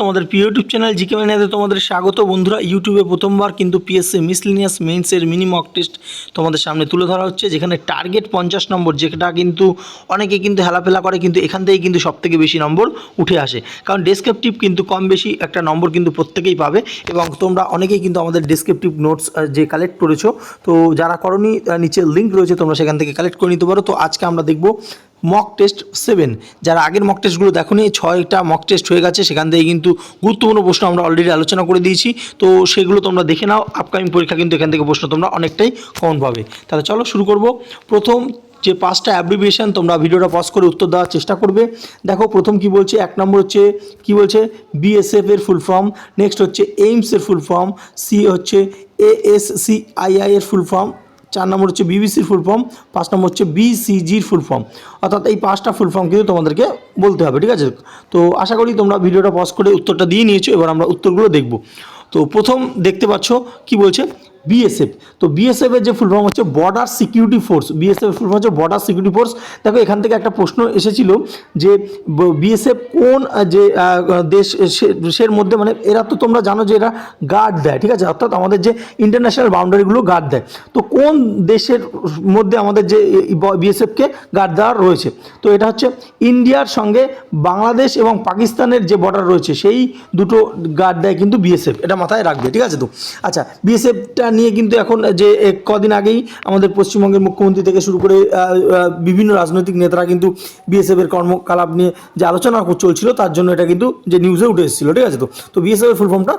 তোমাদের প্রিয় YouTube channel GK ম্যানিয়াতে তোমাদের স্বাগত বন্ধুরা। ইউটিউবে প্রথমবার কিন্তু পিএসসি মিসলিনিয়াস মেন্সের মিনি মক টেস্ট তোমাদের সামনে তুলে ধরা হচ্ছে, যেখানে টার্গেট পঞ্চাশ নম্বর, যেটা কিন্তু অনেকে কিন্তু হেলাফেলা করে, কিন্তু এখান থেকেই কিন্তু সবথেকে বেশি নম্বর উঠে আসে। কারণ ডেসক্রিপটিভ কিন্তু কম বেশি একটা নম্বর কিন্তু প্রত্যেকেই পাবে এবং তোমরা অনেকেই কিন্তু আমাদের ডেসক্রিপটিভ নোটস যে কালেক্ট করেছ, তো যারা করনি নিচে লিঙ্ক রয়েছে, তোমরা সেখান থেকে কালেক্ট করে নিতে পারো। তো আজকে আমরা দেখব মক টেস্ট সেভেন যারা আগের মক টেস্টগুলো দেখোনি, ছয়টা মক টেস্ট হয়ে গেছে, সেখান থেকে কিন্তু গুরুত্বপূর্ণ প্রশ্ন আমরা অলরেডি আলোচনা করে দিয়েছি। তো সেগুলো তোমরা দেখে নাও আপকামিং পরীক্ষা কিন্তু এখান থেকে প্রশ্ন তোমরা অনেকটাই কমন পাবে। তাহলে চলো শুরু করব। প্রথম যে পাঁচটা অ্যাব্রিভিয়েশন তোমরা ভিডিওটা পজ করে উত্তর দেওয়ার চেষ্টা করবে। দেখো, প্রথম কি বলছে? এক নম্বর হচ্ছে, কি বলছে? বিএসএফ এর ফুল ফর্ম নেক্সট হচ্ছে এইমস এর ফুল ফর্ম সি হচ্ছে এএসসিআইআই এর ফুল ফর্ম চার নম্বর হচ্ছে বিবিসির ফুল ফর্ম পাঁচ নম্বর হচ্ছে বিসিজির ফুল ফর্ম অর্থাৎ এই পাঁচটা ফুল ফর্ম কিন্তু তোমাদেরকে বলতে হবে, ঠিক আছে? তো আশা করি তোমরা ভিডিওটা পজ করে উত্তরটা দিয়ে নিয়েছো, এবার আমরা উত্তরগুলো দেখব। তো প্রথম দেখতে পাচ্ছ কি বলছে? বিএসএফ তো বিএসএফ এর যে ফুল ফর্ম হচ্ছে border security force BSF full form হচ্ছে বর্ডার সিকিউরিটি ফোর্স দেখো, এখান থেকে একটা প্রশ্ন এসেছিল যে বিএসএফ কোন যে দেশ সে- দেশের মধ্যে মানে এরা তো তোমরা জানো যে এরা গার্ড দেয়, ঠিক আছে? অর্থাৎ আমাদের যে ইন্টারন্যাশনাল বাউন্ডারিগুলো গার্ড দেয়। তো কোন দেশের মধ্যে আমাদের যে বিএসএফকে গার্ড দেওয়া রয়েছে? তো এটা হচ্ছে ইন্ডিয়ার সঙ্গে বাংলাদেশ এবং পাকিস্তানের যে বর্ডার রয়েছে, সেই দুটো গার্ড দেয় কিন্তু বিএসএফ এটা মাথায় রাখবে, ঠিক আছে তো? আচ্ছা বিএসএফটা নিয়ে কিন্তু এখন যে কদিন আগেই আমাদের পশ্চিমবঙ্গের মুখ্যমন্ত্রী থেকে শুরু করে বিভিন্ন রাজনৈতিক নেতারা কিন্তু বিএসএফ এর কর্মকলাপ নিয়ে যে আলোচনা চলছিল তার জন্য এটা কিন্তু যে নিউজে উঠে এসেছিল, ঠিক আছে তো? তো বিএসএফ এর ফুল ফর্মটা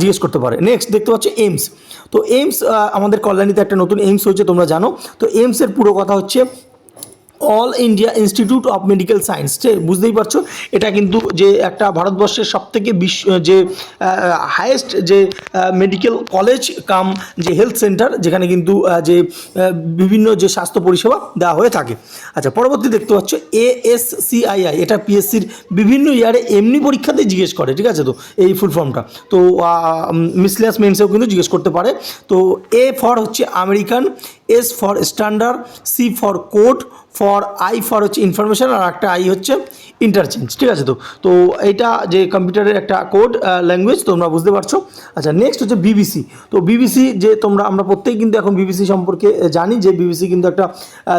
জিজ্ঞেস করতে পারে। নেক্সট দেখতে পাচ্ছি এইমস তো এইমস আমাদের কল্যাণীতে একটা নতুন এইমস হয়েছে, তোমরা জানো। তো এইমসের পুরো কথা হচ্ছে all India institute of medical science. বুঝতেই পারছ, এটা কিন্তু যে একটা ভারতবর্ষের সবথেকে বিশ্ব যে হায়েস্ট যে মেডিকেল কলেজ কাম যে হেলথ সেন্টার যেখানে কিন্তু যে বিভিন্ন যে স্বাস্থ্য পরিষেবা দেওয়া হয়ে থাকে। আচ্ছা পরবর্তী দেখতে পাচ্ছ এএসসিআইআই এটা পিএসসির বিভিন্ন ইয়ারে এমনি পরীক্ষাতেই জিজ্ঞেস করে, ঠিক আছে তো? এই ফুল ফর্মটা তো মিসলিয়াস মেন্সেও কিন্তু জিজ্ঞেস করতে পারে। তো এ ফর হচ্ছে American S for standard C for code for I for হচ্ছে ইনফরমেশন আর একটা আই হচ্ছে ইন্টারচেঞ্জ ঠিক আছে তো? তো এইটা যে কম্পিউটারের একটা কোড ল্যাঙ্গুয়েজ তোমরা বুঝতে পারছ। আচ্ছা নেক্সট হচ্ছে বিবিসি তো বিবিসি যে তোমরা, আমরা প্রত্যেকেই কিন্তু এখন বিবিসি সম্পর্কে জানি যে বিবিসি কিন্তু একটা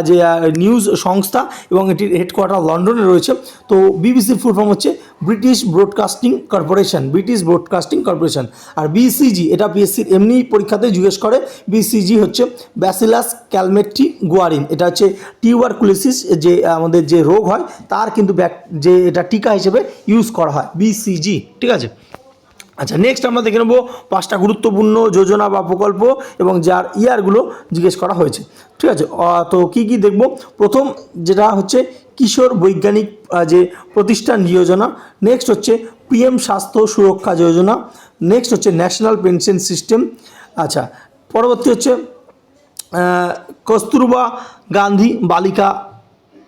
যে নিউজ সংস্থা এবং এটির হেডকোয়ার্টার লন্ডনে রয়েছে। তো বিবিসির ফুল ফর্ম হচ্ছে British broadcasting corporation British broadcasting corporation আর বিসিজি এটা পিএসসির এমনি পরীক্ষাতে জিজ্ঞেস করে বিসিজি হচ্ছে ব্যাসিলাস ক্যালমেট্রি গুয়ারিন এটা হচ্ছে টিউবারকুলোসিস যে, আমাদের যে রোগ হয়, তার কিন্তু যে, এটা টিকা হিসেবে ইউজ করা হয় বিসিজি ঠিক আছে? আচ্ছা নেক্সট আমরা দেখে নেব পাঁচটা গুরুত্বপূর্ণ যোজনা বা প্রকল্প এবং যার ইয়ারগুলো জিজ্ঞেস করা হয়েছে, ঠিক আছে? তো কি কি দেখব? প্রথম যেটা হচ্ছে কিশোর বৈজ্ঞানিক যে প্রতিষ্ঠান যোজনা নেক্সট হচ্ছে পিএম স্বাস্থ্য সুরক্ষা যোজনা নেক্সট হচ্ছে ন্যাশনাল পেনশন সিস্টেম আচ্ছা পরবর্তী হচ্ছে কস্তুরবা গান্ধী বালিকা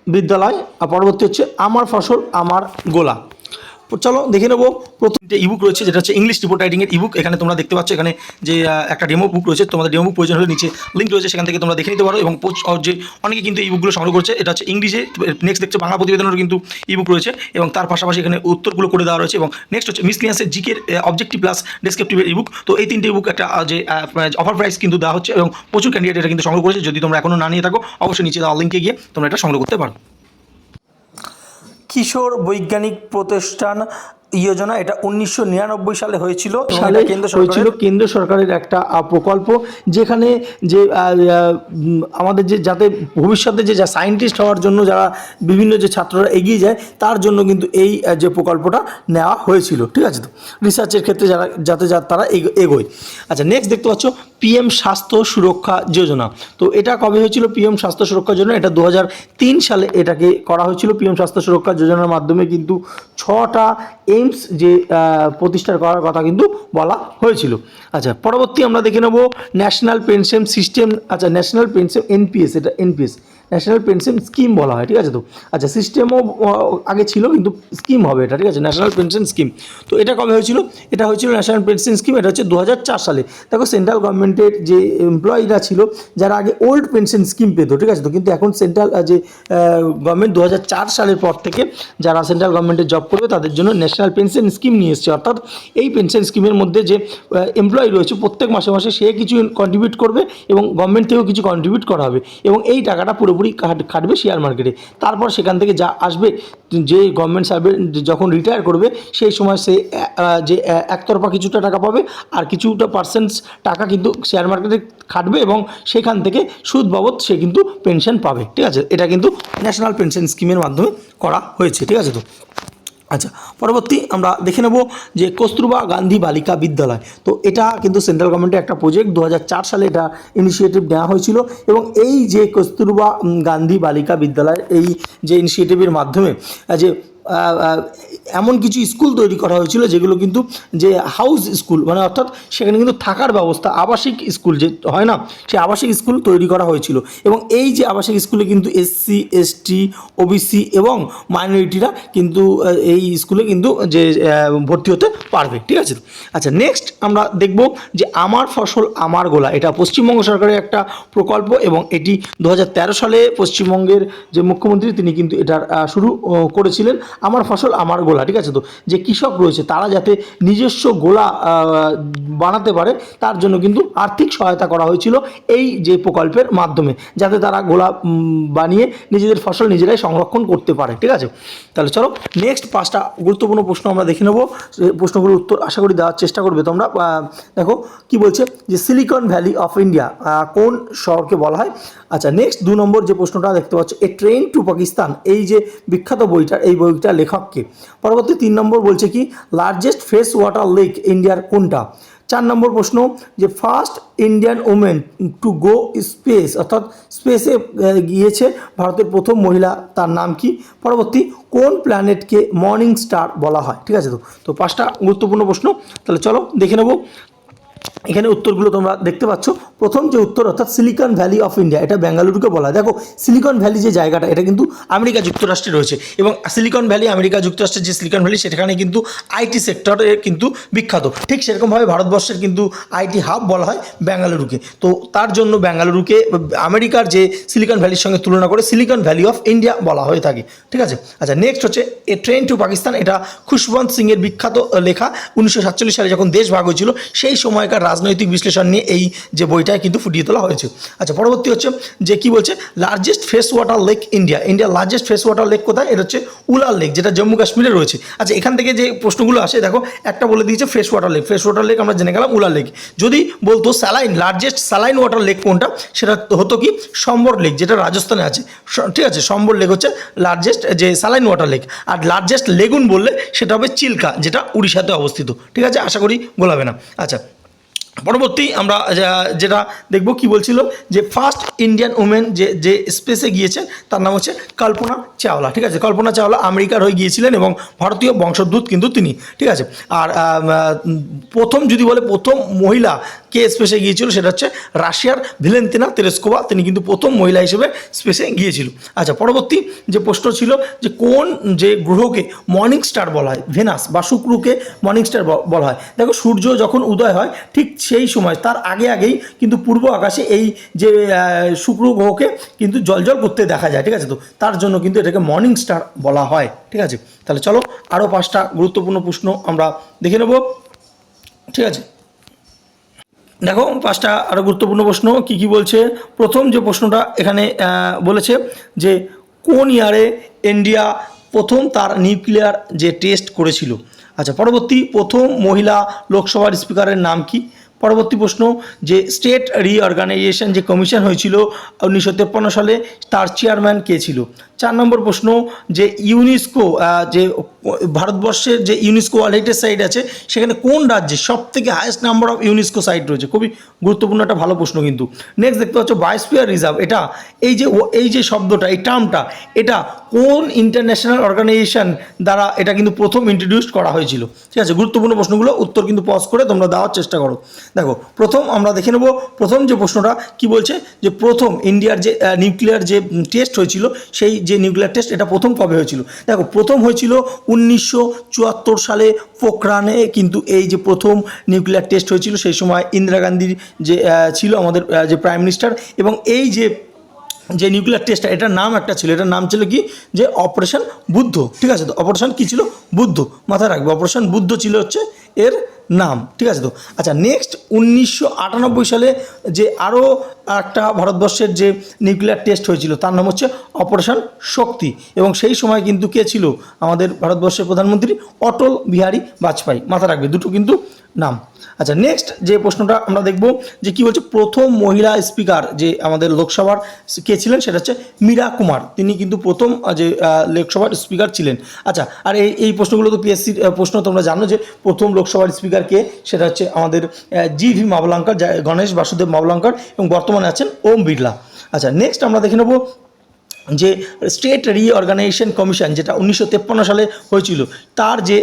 বিদ্যালয় আর পরবর্তী হচ্ছে আমার ফসল আমার গোলা। চলো দেখে নেব। প্রথম যে ইবুক রয়েছে, যেটা হচ্ছে ইংলিশ রিপোর্ট রাইটিংয়ের ইবুক এখানে তোমরা দেখতে পাচ্ছ, এখানে যে একটা ডেমো বুক রয়েছে, তোমাদের ডেমো বুক প্রয়োজন হলে নিচে লিঙ্ক রয়েছে, সেখান থেকে তোমরা দেখে নিতে পারো। এবং যে, অনেকে কিন্তু এই বুকগুলো সংগ্রহ করছে, এটা হচ্ছে ইংলিশে। নেক্সট দেখছ, বাংলা প্রতিবেদনেরও কিন্তু ইবুক রয়েছে। এবং তার পাশাপাশি এখানে উত্তরগুলো করে দেওয়া রয়েছে। এবং নেক্সট হচ্ছে মিসলিয়াসের জিকের অবজেক্টিভ প্লাস ডেসক্রিপটিভের ইবুক তো এই তিনটে ইবুক একটা যে অফার প্রাইস কিন্তু দেওয়া হচ্ছে। এবং প্রচুর ক্যান্ডিডেট এটা কিন্তু সংগ্রহ করেছে। যদি তোমরা এখনও না নিয়ে থাকো, অবশ্যই নিচে দেওয়া লিঙ্কে গিয়ে তোমরা এটা সংগ্রহ করতে পারো। কিশোর বৈজ্ঞানিক প্রতিষ্ঠান যোজনা এটা উনিশশো নিরানব্বই সালে হয়েছিল সালে কেন্দ্র হয়েছিল কেন্দ্র সরকারের একটা প্রকল্প যেখানে যে আমাদের যে যাতে ভবিষ্যতে যে যা সায়েন্টিস্ট হওয়ার জন্য যারা বিভিন্ন যে ছাত্ররা এগিয়ে যায় তার জন্য কিন্তু এই যে প্রকল্পটা নেওয়া হয়েছিল। ঠিক আছে তো? রিসার্চের ক্ষেত্রে যারা যাতে যা তারা এগো- এগোয়। আচ্ছা নেক্সট দেখতে পাচ্ছ পিএম স্বাস্থ্য সুরক্ষা যোজনা। তো এটা কবে হয়েছিল পিএম স্বাস্থ্য সুরক্ষা যোজনা? এটা দু হাজার তিন সালে এটাকে করা হয়েছিল পিএম স্বাস্থ্য সুরক্ষা যোজনার মাধ্যমে কিন্তু ছটা এইমস যে প্রতিষ্ঠা করার কথা কিন্তু বলা হয়েছিল। আচ্ছা পরবর্তী আমরা দেখে নেব ন্যাশনাল পেনশন সিস্টেম আচ্ছা ন্যাশনাল পেনশন এনপিএস, এটা এনপিএস। ন্যাশনাল পেনশন স্কিম বলা হয়, ঠিক আছে তো? আচ্ছা সিস্টেমও আগে ছিল, কিন্তু স্কিম হবে এটা, ঠিক আছে? ন্যাশনাল পেনশন স্কিম তো এটা কবে হয়েছিল? এটা হয়েছিল ন্যাশনাল পেনশন স্কিম এটা হচ্ছে দু হাজার চার সালে। দেখো সেন্ট্রাল গভর্নমেন্টের যে এমপ্লয়িরা ছিল, যারা আগে ওল্ড পেনশন স্কিম পেতো, ঠিক আছে তো? কিন্তু এখন সেন্ট্রাল যে গভর্নমেন্ট দু হাজার চার সালের পর থেকে যারা সেন্ট্রাল গভর্নমেন্টে জব করবে, তাদের জন্য ন্যাশনাল পেনশন স্কিম নিয়ে এসছে। অর্থাৎ এই পেনশন স্কিমের মধ্যে যে এমপ্লয়ি রয়েছে, প্রত্যেক মাসে মাসে সে কিছু কন্ট্রিবিউট করবে এবং গভর্নমেন্ট থেকেও কিছু কন্ট্রিবিউট করা হবে। এবং এই টাকাটা পুরোপুরি কাটবে শেয়ার মার্কেটে তারপর সেখান থেকে যা আসবে, যে গভর্নমেন্ট সার্ভেন্ট যখন রিটায়ার করবে, সেই সময় সে যে একতরফা কিছুটা টাকা পাবে আর কিছুটা পার্সেন্ট টাকা কিন্তু শেয়ার মার্কেটে খাটবে এবং সেখান থেকে সুদ বাবদ সে কিন্তু পেনশন পাবে। ঠিক আছে? এটা কিন্তু ন্যাশনাল পেনশন স্কিমের মাধ্যমে করা হয়েছে। ঠিক আছে তো? আচ্ছা পরবর্তী আমরা দেখে নেব যে কস্তুরবা গান্ধী বালিকা বিদ্যালয়। তো এটা কিন্তু সেন্ট্রাল গভর্নমেন্টের একটা প্রজেক্ট দু হাজার চার সালে এটা ইনিশিয়েটিভ নেওয়া হয়েছিল এবং এই যে কস্তুরবা গান্ধী বালিকা বিদ্যালয়, এই যে ইনিশিয়েটিভের মাধ্যমে, যে এমন কিছু স্কুল তৈরি করা হয়েছিল যেগুলো কিন্তু যে হাউস স্কুল মানে অর্থাৎ সেখানে কিন্তু থাকার ব্যবস্থা, আবাসিক স্কুল যে হয় না সেই আবাসিক স্কুল তৈরি করা হয়েছিল। এবং এই যে আবাসিক স্কুলে কিন্তু এসসি এসটি ওবিসি এবং মাইনরিটিরা কিন্তু এই স্কুলে কিন্তু যে ভর্তি হতে পারবে, ঠিক আছে? আচ্ছা নেক্সট আমরা দেখব যে আমার ফসল আমার গোলা, এটা পশ্চিমবঙ্গ সরকারের একটা প্রকল্প এবং এটি দু হাজার তেরো সালে পশ্চিমবঙ্গের যে মুখ্যমন্ত্রী, তিনি কিন্তু এটার শুরু করেছিলেন। আমার ফসল আমার গোলা, ঠিক আছে তো? যে কৃষক রয়েছে, তারা যাতে নিজস্ব গোলা বানাতে পারে, তার জন্য কিন্তু আর্থিক সহায়তা করা হয়েছিল এই যে প্রকল্পের মাধ্যমে, যাতে তারা গোলা বানিয়ে নিজেদের ফসল নিজেরাই সংরক্ষণ করতে পারে, ঠিক আছে? তাহলে চলো নেক্সট পাঁচটা গুরুত্বপূর্ণ প্রশ্ন আমরা দেখে নেব। প্রশ্নগুলোর উত্তর আশা করি দেওয়ার চেষ্টা করবে তোমরা। দেখো, কি বলছে? যে সিলিকন ভ্যালি অফ ইন্ডিয়া কোন শহরকে বলা হয়? আচ্ছা নেক্সট দু নম্বর যে প্রশ্নটা দেখতে পাচ্ছ, এ ট্রেন টু পাকিস্তান এই যে বিখ্যাত বইটা এই বইটার লেখককে। পরবর্তী তিন নম্বর বলছে কি লার্জেস্ট ফ্রেশ ওয়াটার লেক ইন্ডিয়ার কোনটা? চার নম্বর প্রশ্ন, যে first Indian women to go space অর্থাৎ স্পেসে গিয়েছে ভারতের প্রথম মহিলা, তার নাম কি? পরবর্তী, কোন প্ল্যানেটকে মর্নিং স্টার বলা হয়? ঠিক আছে তো? তো পাঁচটা গুরুত্বপূর্ণ প্রশ্ন। তাহলে চলো দেখে নেব। এখানে উত্তরগুলো তোমরা দেখতে পাচ্ছ। প্রথম যে উত্তর, অর্থাৎ সিলিকন ভ্যালি অফ ইন্ডিয়া এটা বেঙ্গালুরুকে বলা দেখো সিলিকন ভ্যালি যে জায়গাটা, এটা কিন্তু আমেরিকা যুক্তরাষ্ট্রে রয়েছে এবং সিলিকন ভ্যালি আমেরিকা যুক্তরাষ্ট্রের যে সিলিকন ভ্যালি সেখানে কিন্তু আইটি সেক্টরে কিন্তু বিখ্যাত। ঠিক সেরকমভাবে ভারতবর্ষের কিন্তু আইটি হাব বলা হয় বেঙ্গালুরুকে তো তার জন্য বেঙ্গালুরুকে আমেরিকার যে সিলিকন ভ্যালির সঙ্গে তুলনা করে সিলিকন ভ্যালি অফ ইন্ডিয়া বলা হয়ে থাকে। ঠিক আছে? আচ্ছা নেক্সট হচ্ছে এ ট্রেন টু পাকিস্তান এটা খুশবন্ত সিংয়ের বিখ্যাত লেখা। উনিশশো সাতচল্লিশ সালে যখন দেশ ভাগ হয়েছিল, সেই সময়কার রাজনৈতিক বিশ্লেষণ নিয়ে এই যে বইটায় কিন্তু ফুটিয়ে তোলা হয়েছে। আচ্ছা পরবর্তী হচ্ছে যে কি বলছে? Largest fresh water lake India ইন্ডিয়ার লার্জেস্ট ফ্রেশ ওয়াটার লেক কোথায়? এটা হচ্ছে উলার লেক যেটা জম্মু কাশ্মীরে রয়েছে। আচ্ছা এখান থেকে যে প্রশ্নগুলো আসে, দেখো, একটা বলে দিয়েছে fresh water lake fresh water lake আমরা জেনে গেলাম উলার লেক যদি বলতো saline largest saline water lake কোনটা? সেটা হতো কি সম্বর লেক যেটা রাজস্থানে আছে। ঠিক আছে, সম্বর লেক হচ্ছে লার্জেস্ট যে স্যালাইন ওয়াটার লেক আর লার্জেস্ট লেগুন বললে সেটা হবে চিল্কা, যেটা উড়িষ্যাতে অবস্থিত। ঠিক আছে, আশা করি গোলাবে না। আচ্ছা পরবর্তী আমরা যেটা দেখব কি বলছিল, যে ফার্স্ট ইন্ডিয়ান উমেন যে যে স্পেসে গিয়েছে, তার নাম হচ্ছে কল্পনা চাওলা, ঠিক আছে? কল্পনা চাওলা আমেরিকার হয়ে গিয়েছিলেন এবং ভারতীয় বংশোদ্ভূত কিন্তু তিনি, ঠিক আছে? আর প্রথম যদি বলে প্রথম মহিলা কে স্পেসে গিয়েছিল সেটা হচ্ছে রাশিয়ার ভিলেন্তিনা তেরেস্কোভা। তিনি কিন্তু প্রথম মহিলা হিসেবে স্পেসে গিয়েছিল। আচ্ছা পরবর্তী যে প্রশ্ন ছিল যে কোন যে গ্রহকে মর্নিং স্টার বলা হয় ভেনাস বা শুক্রকে মর্নিং স্টার বলা হয়, দেখো সূর্য যখন উদয় হয়, ঠিক সেই সময়, তার আগে আগেই কিন্তু পূর্ব আকাশে এই যে শুক্র গ্রহকে কিন্তু জলজল করতে দেখা যায়, ঠিক আছে তো? তার জন্য কিন্তু এটাকে মর্নিং স্টার বলা হয়, ঠিক আছে? তাহলে চলো আরও পাঁচটা গুরুত্বপূর্ণ প্রশ্ন আমরা দেখে নেব। ঠিক আছে? দেখো, পাঁচটা আরও গুরুত্বপূর্ণ প্রশ্ন, কি কি বলছে? প্রথম যে প্রশ্নটা এখানে বলেছে যে, কোন ইয়ারে ইন্ডিয়া প্রথম তার নিউক্লিয়ার যে টেস্ট করেছিল? আচ্ছা পরবর্তী প্রথম মহিলা লোকসভার স্পিকারের নাম কি? পরবর্তী প্রশ্ন, যে স্টেট রিঅর্গানাইজেশন যে কমিশন হয়েছিল উনিশশো তেপ্পান্ন সালে, তার চেয়ারম্যান কে ছিল? চার নম্বর প্রশ্ন, যে ইউনেস্কো যে ভারতবর্ষের যে ইউনেস্কো ওয়ার্ল্ড হেরিটেজ সাইট আছে, সেখানে কোন রাজ্যে সব থেকে highest number of UNESCO site রয়েছে? খুবই গুরুত্বপূর্ণ একটা ভালো প্রশ্ন কিন্তু। নেক্সট দেখতে পাচ্ছ বায়োস্ফিয়ার রিজার্ভ এটা এই যে এই যে শব্দটা, এই টার্মটা এটা কোন ইন্টারন্যাশনাল অর্গানাইজেশন দ্বারা এটা কিন্তু প্রথম ইন্ট্রোডিউস করা হয়েছিল? ঠিক আছে, গুরুত্বপূর্ণ প্রশ্নগুলো, উত্তর কিন্তু পজ করে তোমরা দেওয়ার চেষ্টা করো। দেখো, প্রথম আমরা দেখে নেব, প্রথম যে প্রশ্নটা কি বলছে যে প্রথম ইন্ডিয়ার যে নিউক্লিয়ার যে টেস্ট হয়েছিল, সেই যে নিউক্লিয়ার টেস্ট এটা প্রথম কবে হয়েছিল? দেখো, প্রথম হয়েছিল উনিশশো চুয়াত্তর সালে পোখরানে কিন্তু এই যে প্রথম নিউক্লিয়ার টেস্ট হয়েছিল, সেই সময় ইন্দিরা গান্ধীর যে ছিল আমাদের যে প্রাইম মিনিস্টার এবং এই যে যে নিউক্লিয়ার টেস্টটা এটার নাম একটা ছিল, এটার নাম ছিল কি? যে অপারেশন বুদ্ধ, ঠিক আছে তো? অপারেশন কী ছিল? বুদ্ধ, মাথায় রাখবে, অপারেশন বুদ্ধ ছিল হচ্ছে এর নাম, ঠিক আছে তো? আচ্ছা নেক্সট উনিশশো আটানব্বই সালে যে আরও একটা ভারতবর্ষের যে নিউক্লিয়ার টেস্ট হয়েছিল, তার নাম হচ্ছে অপারেশন শক্তি এবং সেই সময় কিন্তু কে ছিল? আমাদের ভারতবর্ষের প্রধানমন্ত্রী অটল বিহারী বাজপেয়ী মাথা রাখবে, দুটো কিন্তু নাম। আচ্ছা নেক্সট যে প্রশ্নটা আমরা দেখব যে কি বলছে, প্রথম মহিলা স্পিকার যে আমাদের লোকসভার কে ছিলেন সেটা হচ্ছে মীরা কুমার। তিনি কিন্তু প্রথম যে লোকসভার স্পিকার ছিলেন। আচ্ছা আর এই এই প্রশ্নগুলো তো পিএসসির প্রশ্ন তোমরা জানো যে প্রথম লোকসভার স্পিকার কে, সেটা হচ্ছে আমাদের জি ভি মাবলাঙ্কর গণেশ বাসুদেব মাবলাঙ্কর এবং বর্তমানে আছেন ওম বিড়লা। আচ্ছা নেক্সট আমরা দেখে নেব যে স্টেট রিঅর্গানাইজেশন কমিশন যেটা উনিশশো সালে হয়েছিল, তার যে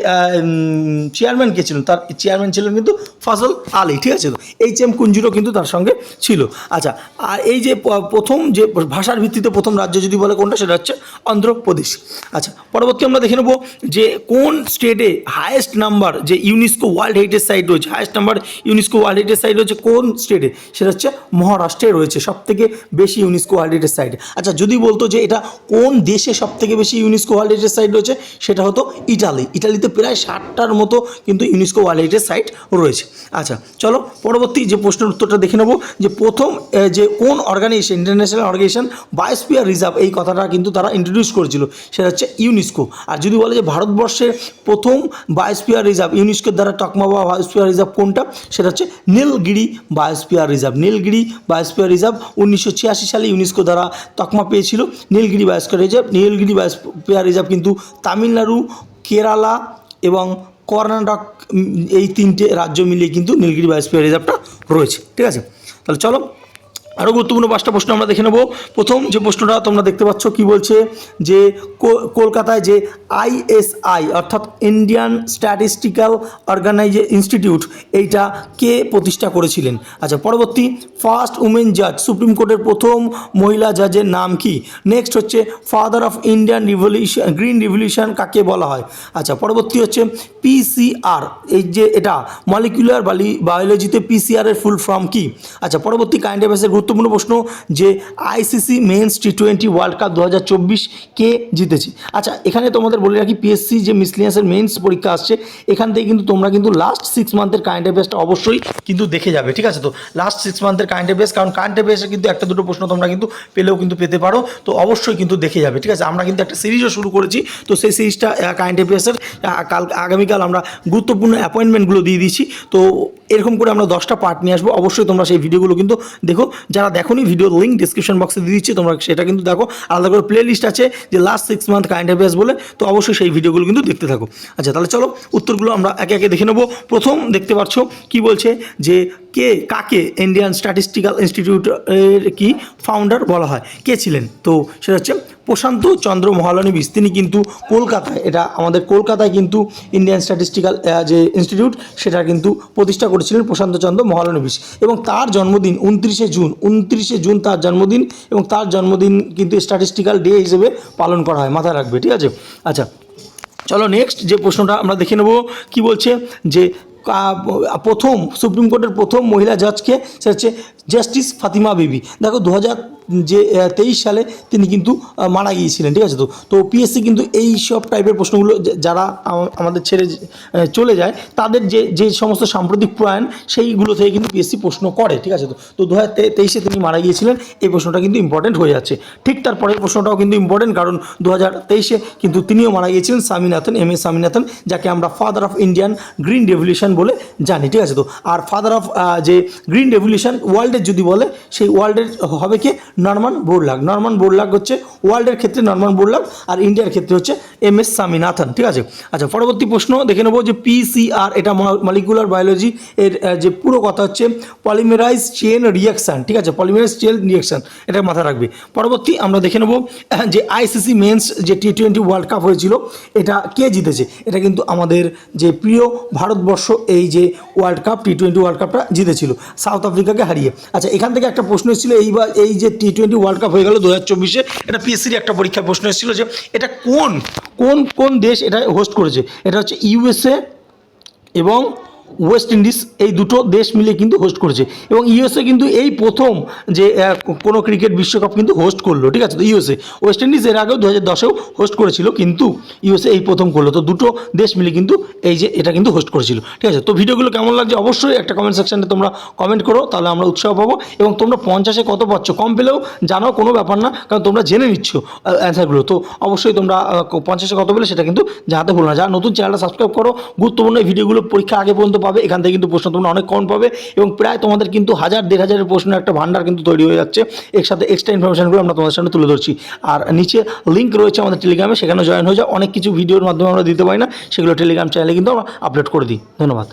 চেয়ারম্যান কে ছিলেন, তার চেয়ারম্যান ছিলেন কিন্তু ফজল আলী, ঠিক আছে তো? এইচ এম কুঞ্জুরও কিন্তু তার সঙ্গে ছিল। আচ্ছা আর এই যে প্রথম যে ভাষার ভিত্তিতে প্রথম রাজ্য যদি বলে কোনটা, সেটা হচ্ছে অন্ধ্রপ্রদেশ। আচ্ছা পরবর্তী আমরা দেখে নেব যে কোন স্টেটে হায়েস্ট নাম্বার যে ইউনেস্কো ওয়ার্ল্ড হেরিটেজ সাইট রয়েছে highest number UNESCO world heritage site রয়েছে কোন স্টেটে? সেটা হচ্ছে মহারাষ্ট্রে রয়েছে সব থেকে বেশি ইউনেস্কো ওয়ার্ল্ড হেরিটেজ সাইট আচ্ছা যদি বলতো যে এটা কোন দেশে সব থেকে বেশি ইউনেস্কো ওয়ার্ল্ড হেরিটেজ সাইট রয়েছে, সেটা হতো ইটালি। ইটালিতে প্রায় ষাটটার মতো কিন্তু ইউনেস্কো ওয়ার্ল্ড হেরিটেজ সাইট রয়েছে। আচ্ছা চলো পরবর্তী যে প্রশ্নের উত্তরটা দেখে নেব, যে প্রথম যে কোন organization international organization biosphere reserve এই কথাটা কিন্তু তারা ইন্ট্রোডিউস করেছিল, সেটা হচ্ছে ইউনেস্কো আর যদি বলে যে ভারতবর্ষের প্রথম বায়োস্পিয়ার রিজার্ভ ইউনেস্কোর দ্বারা টকমা বা বায়োস্পিয়ার রিজার্ভ কোনটা, সেটা হচ্ছে Nilgiri biosphere reserve Nilgiri biosphere reserve উনিশশো ছিয়াশি সালে ইউনেস্কো দ্বারা তকমা পেয়েছিল। Nilgiri biosphere reserve, Nilgiri biosphere reserve কিন্তু তামিলনাড়ু, কেরালা এবং কর্ণাটক এই তিনটে রাজ্য মিলিয়ে কিন্তু নীলগিরি বায়োস্পিয়ার রিজার্ভটা রয়েছে। ঠিক আছে? তাহলে চলো আরও গুরুত্বপূর্ণ পাঁচটা প্রশ্ন আমরা দেখে নেব। প্রথম যে প্রশ্নটা তোমরা দেখতে পাচ্ছ কি বলছে, যে কলকাতায় যে আইএসআই অর্থাৎ ইন্ডিয়ান স্ট্যাটিস্টিক্যাল অর্গানাইজে ইনস্টিটিউট, এইটা কে প্রতিষ্ঠা করেছিলেন? আচ্ছা পরবর্তী, ফার্স্ট উমেন জাজ, সুপ্রিম কোর্টের প্রথম মহিলা জাজের নাম কি? নেক্সট হচ্ছে, father of Indian revolution green revolution কাকে বলা হয়? আচ্ছা পরবর্তী হচ্ছে পিসিআর এই যে এটা মলিকুলার বায়োলজিতে পিসিআর এর ফুল ফর্ম কি? আচ্ছা পরবর্তী, কাইন্ড অ্যাফেয়ার্সের গুরুত্বপূর্ণ প্রশ্ন যে ICC men's T twenty world cup দু হাজার চব্বিশ কে জিতেছে? আচ্ছা এখানে তোমাদের বলে রাখি পিএসসি যে মিসলিনিয়াসের মেন্স পরীক্ষা আসছে, এখান থেকে কিন্তু তোমরা কিন্তু লাস্ট সিক্স মান্থের কারেন্ট অ্যাফেয়ার্সটা অবশ্যই কিন্তু দেখে যাবে, ঠিক আছে তো? লাস্ট সিক্স মান্থের কারেন্ট অ্যাফেয়ার্স কারণ কারেন্ট অ্যাফেয়ার্সে কিন্তু একটা দুটো প্রশ্ন তোমরা কিন্তু পেলেও কিন্তু পেতে পারো, তো অবশ্যই কিন্তু দেখে যাবে, ঠিক আছে? আমরা কিন্তু একটা সিরিজও শুরু করেছি, তো সেই সিরিজটা কারেন্ট অ্যাফেয়ার্সের কাল, আগামীকাল আমরা গুরুত্বপূর্ণ অ্যাপয়েন্টমেন্টগুলো দিয়ে দিচ্ছি, তো এরকম করে আমরা দশটা পার্ট নিয়ে আসব, অবশ্যই তোমরা সেই ভিডিওগুলো কিন্তু দেখো যারা দেখোনি ভিডিও লিঙ্ক ডিসক্রিপশন বক্সে দিয়ে দিচ্ছি, তোমরা সেটা কিন্তু দেখো। আলাদা করে প্লে লিস্ট আছে যে last six month current affairs বলে, তো অবশ্যই সেই ভিডিওগুলো কিন্তু দেখতে থাকো। আচ্ছা তাহলে চলো, উত্তরগুলো আমরা একে একে দেখে নেব। প্রথম দেখতে পাচ্ছ কি বলছে যে কে, কাকে ইন্ডিয়ান স্ট্যাটিস্টিক্যাল ইনস্টিটিউটের কি ফাউন্ডার বলা হয়? কে ছিলেন? তো সেটা হচ্ছে প্রশান্ত চন্দ্র মহালনিবিস। তিনি কিন্তু কলকাতায়, এটা আমাদের কলকাতায় কিন্তু ইন্ডিয়ান স্ট্যাটিস্টিক্যাল যে ইনস্টিটিউট সেটা কিন্তু প্রতিষ্ঠা করেছিলেন প্রশান্ত চন্দ্র মহালনিবিস। এবং তার জন্মদিন উনত্রিশে জুন উনত্রিশে জুন তার জন্মদিন এবং তার জন্মদিন কিন্তু স্ট্যাটিস্টিক্যাল ডে হিসেবে পালন করা হয়, মাথায় রাখবে, ঠিক আছে? আচ্ছা চলো নেক্সট যে প্রশ্নটা আমরা দেখে নেব, কি বলছে? যে প্রথম সুপ্রিম কোর্টের প্রথম মহিলা জাজকে সে হচ্ছে জাস্টিস ফাতিমা বিবি। দেখো দু হাজার যে তেইশ সালে তিনি কিন্তু মারা গিয়েছিলেন, ঠিক আছে তো? তো পিএসসি কিন্তু এই সব টাইপের প্রশ্নগুলো যারা আমাদের ছেড়ে চলে যায়, তাদের যে যে সমস্ত সাম্প্রতিক প্রয়াণ, সেইগুলো থেকে কিন্তু পিএসসি প্রশ্ন করে, ঠিক আছে তো? তো দু হাজার তেইশে তিনি মারা গিয়েছিলেন, এই প্রশ্নটা কিন্তু ইম্পর্টেন্ট হয়ে যাচ্ছে। ঠিক তার পরের প্রশ্নটাও কিন্তু ইম্পর্টেন্ট কারণ দু হাজার তেইশে কিন্তু তিনিও মারা গিয়েছিলেন, স্বামীনাথন এম এস স্বামীনাথন, যাকে আমরা father of Indian green revolution বলে জানি, ঠিক আছে তো? আর ফাদার অফ যে গ্রিন রেভলিউশন ওয়ার্ল্ডের যদি বলে, সেই ওয়ার্ল্ডের হবে কি? নর্মান বোরলাগ নর্মান বোরলাগ হচ্ছে ওয়ার্ল্ডের ক্ষেত্রে নর্মান বোরলাগ আর ইন্ডিয়ার ক্ষেত্রে হচ্ছে এম এস স্বামীনাথন ঠিক আছে? আচ্ছা পরবর্তী প্রশ্ন দেখে নেব যে পিসিআর এটা মলিকুলার বায়োলজি এর যে পুরো কথা হচ্ছে পলিমেরাইজ চেন রিয়াকশান ঠিক আছে? পলিমেরাইজ চেন রিয়াকশান এটা মাথায় রাখবে। পরবর্তী আমরা দেখে নেব যে আইসিসি মেন্স যে টি টোয়েন্টি ওয়ার্ল্ড কাপ হয়েছিল, এটা কে জিতেছে? এটা কিন্তু আমাদের যে প্রিয় ভারতবর্ষ এই যে world cup T twenty world কাপটা জিতেছিল সাউথ আফ্রিকাকে হারিয়ে। আচ্ছা এখান থেকে একটা প্রশ্ন এসেছিল, এইবার এই যে টি টোয়েন্টি ওয়ার্ল্ড কাপ হয়ে গেল দু হাজার চব্বিশে, এটা পিএসসির একটা পরীক্ষার প্রশ্ন এসেছিল যে এটা কোন কোন কোন দেশ এটা হোস্ট করেছে? এটা হচ্ছে ইউএসএ এবং ওয়েস্ট ইন্ডিজ এই দুটো দেশ মিলে কিন্তু হোস্ট করেছে। এবং ইউএসএ কিন্তু এই প্রথম যে কোনো ক্রিকেট বিশ্বকাপ কিন্তু হোস্ট করল, ঠিক আছে? তো ইউএসএ ওয়েস্ট ইন্ডিজ এর আগেও দু হাজার দশেও হোস্ট করেছিল, কিন্তু ইউএসএ এই প্রথম করল। তো দুটো দেশ মিলে কিন্তু এই যে, এটা কিন্তু হোস্ট করেছিল, ঠিক আছে? তো ভিডিওগুলো কেমন লাগছে? অবশ্যই একটা কমেন্ট সেকশানে তোমরা কমেন্ট করো, তাহলে আমরা উৎসাহ পাবো। এবং তোমরা পঞ্চাশে কত পাচ্ছ? কম পেলেও জানাও, কোনো ব্যাপার না, কারণ তোমরা জেনে নিচ্ছ অ্যান্সারগুলো তো অবশ্যই তোমরা পঞ্চাশে কত পেলে সেটা কিন্তু জানাতে ভুলো না। যারা নতুন চ্যানেলটা সাবস্ক্রাইব করো, গুরুত্বপূর্ণ ভিডিওগুলো পরীক্ষা আগে পর্যন্ত পাবে, এখান থেকে কিন্তু প্রশ্ন তোমরা অনেক কম পাবে এবং প্রায় তোমাদের কিন্তু হাজার, দেড় হাজারের প্রশ্নের একটা ভান্ডার কিন্তু তৈরি হয়ে যাচ্ছে। এর সাথে এক্সট্রা ইনফরমেশনগুলো আমরা তোমাদের সামনে তুলে ধরছি। আর নিচে লিঙ্ক রয়েছে আমাদের টেলিগ্রামে সেখানে জয়েন হয়ে যাও। অনেক কিছু ভিডিওর মাধ্যমে আমরা দিতে পারি না, সেগুলো টেলিগ্রাম চ্যানেলে কিন্তু আমরা আপলোড করে দিই। ধন্যবাদ।